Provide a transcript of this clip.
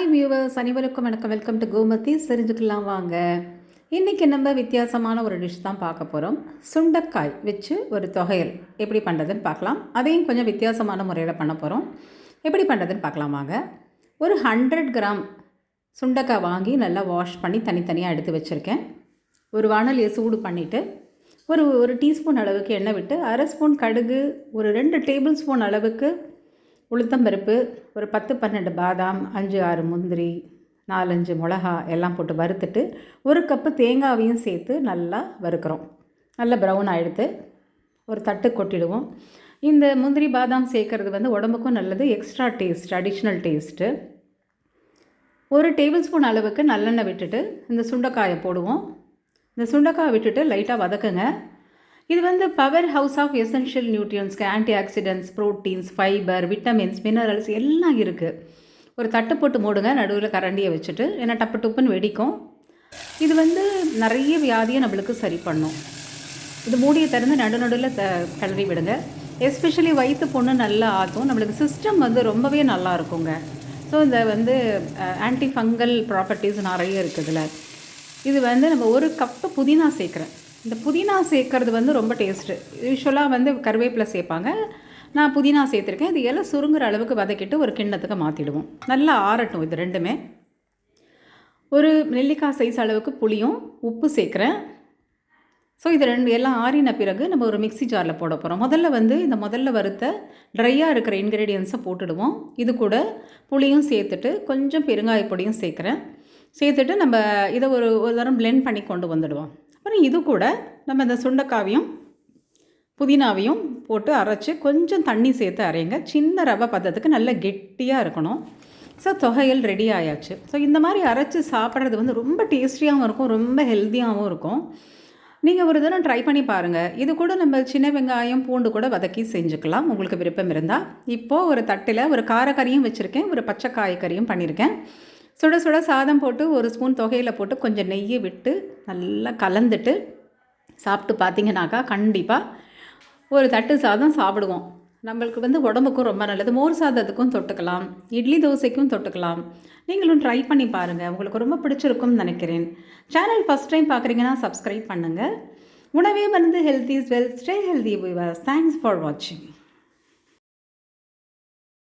Hi viewers அனைவருக்கும் வணக்கம். Welcome to Gomathi செரிஞ்சுக்கலாம் வாங்க. இன்றைக்கி நம்ம வித்தியாசமான ஒரு டிஷ் தான் பார்க்க போகிறோம் சுண்டக்காய் வச்சு ஒரு தொகையல். எப்படி பண்ணுறதுன்னு பார்க்கலாம். அதையும் கொஞ்சம் வித்தியாசமான முறையில் பண்ண போகிறோம் எப்படி பண்ணுறதுன்னு பார்க்கலாம் வாங்க. ஒரு ஹண்ட்ரட் கிராம் சுண்டக்காய் வாங்கி நல்லா வாஷ் பண்ணி தனித்தனியாக எடுத்து வச்சுருக்கேன். ஒரு வானலியை சூடு பண்ணிவிட்டு ஒரு ஒரு டீஸ்பூன் அளவுக்கு எண்ணெய் விட்டு அரை ஸ்பூன் கடுகு ஒரு ரெண்டு டேபிள் ஸ்பூன் அளவுக்கு உளுத்தம்பருப்பு ஒரு பத்து பன்னெண்டு பாதாம் அஞ்சு ஆறு முந்திரி நாலஞ்சு மிளகா எல்லாம் போட்டு வறுத்துட்டு ஒரு கப்பு தேங்காவையும் சேர்த்து நல்லா வறுக்கிறோம். நல்லா ப்ரௌன் ஆகிடுத்து ஒரு தட்டு கொட்டிடுவோம். இந்த முந்திரி பாதாம் சேர்க்கறது வந்து உடம்புக்கும் நல்லது எக்ஸ்ட்ரா டேஸ்ட் அடிஷ்னல் டேஸ்ட்டு ஒரு டேபிள் ஸ்பூன் அளவுக்கு நல்லெண்ணெய் விட்டுட்டு இந்த சுண்டைக்காயை போடுவோம். இந்த சுண்டைக்காயை விட்டுட்டு லைட்டாக வதக்குங்க. இது வந்து power house of essential நியூட்ரியன்ஸ்க்கு antioxidants proteins fibre vitamins minerals எல்லாம் இருக்குது ஒரு தட்டு போட்டு மூடுங்க நடுவில் கரண்டியை வச்சுட்டு ஏன்னா டப்பு டப்புன்னு வெடிக்கும். இது வந்து நிறைய வியாதியை நம்மளுக்கு சரி பண்ணும். இது மூடியை திறந்து நடு நடுவில் த கிளறி விடுங்க. எஸ்பெஷலி வயிற்று பொண்ணு நல்லா ஆற்றும் நம்மளுக்கு சிஸ்டம் வந்து ரொம்பவே நல்லா இருக்குங்க. ஸோ இந்த வந்து ஆன்டி ஃபங்கல் ப்ராப்பர்ட்டிஸ் நிறைய இருக்குது இதில். இது வந்து நம்ம ஒரு கப்பு புதினா சேர்க்குறேன். இந்த புதினா சேர்க்கறது வந்து ரொம்ப டேஸ்ட்டு யூஸ்வலாக வந்து கருவேப்பிலை சேர்ப்பாங்க. நான் புதினா சேர்த்துருக்கேன். இது எல்லாம் சுருங்குற அளவுக்கு வதக்கிட்டு ஒரு கிண்ணத்துக்கு மாற்றிடுவோம் நல்லா ஆறட்டும் இது ரெண்டுமே. ஒரு நெல்லிக்காய் சைஸ் அளவுக்கு புளியும் உப்பு சேர்க்குறேன். ஸோ இது ரெண்டு எல்லாம் ஆறின பிறகு நம்ம ஒரு மிக்சி ஜாரில் போட போகிறோம் முதல்ல வந்து இந்த முதல்ல வறுத்த ட்ரையாக இருக்கிற இன்க்ரீடியன்ஸை போட்டுடுவோம். இது கூட புளியும் சேர்த்துட்டு கொஞ்சம் பெருங்காய பொடியும் சேர்க்குறேன். சேர்த்துட்டு நம்ம இதை ஒரு ஒரு தரம் பிளெண்ட் பண்ணி கொண்டு வந்துடுவோம். அப்புறம் இது கூட நம்ம இந்த சுண்டைக்காவையும் புதினாவையும் போட்டு அரைச்சி கொஞ்சம் தண்ணி சேர்த்து அரைங்க சின்ன ரவை பதத்துக்கு நல்ல கெட்டியாக இருக்கணும். ஸோ தொகையல் ரெடி ஆயாச்சு. ஸோ இந்த மாதிரி அரைச்சி சாப்பிட்றது வந்து ரொம்ப டேஸ்டியாகவும் இருக்கும் ரொம்ப ஹெல்த்தியாகவும் இருக்கும். நீங்கள் ஒரு தடவை ட்ரை பண்ணி பாருங்கள் இது கூட நம்ம சின்ன வெங்காயம் பூண்டு கூட வதக்கி செஞ்சுக்கலாம். உங்களுக்கு விருப்பம் இருந்தால் இப்போது ஒரு தட்டில் ஒரு காரக்கறியும் வச்சுருக்கேன் ஒரு பச்சை காய்கறியும் பண்ணியிருக்கேன் சுட சுட சாதம் போட்டு ஒரு ஸ்பூன் தொகையில் போட்டு கொஞ்சம் நெய்யை விட்டு நல்லா கலந்துட்டு சாப்பிட்டு பார்த்தீங்கன்னாக்கா கண்டிப்பாக ஒரு தட்டு சாதம் சாப்பிடுவோம். நம்மளுக்கு வந்து உடம்புக்கும் ரொம்ப நல்லது. மோர் சாதத்துக்கும் தொட்டுக்கலாம். இட்லி தோசைக்கும் தொட்டுக்கலாம். நீங்களும் ட்ரை பண்ணி பாருங்கள் உங்களுக்கு ரொம்ப பிடிச்சிருக்கும்னு நினைக்கிறேன். சேனல் ஃபஸ்ட் டைம் பார்க்குறீங்கன்னா சப்ஸ்கிரைப் பண்ணுங்கள் உணவே வந்து health is wealth stay healthy Vivas thanks for வாட்சிங்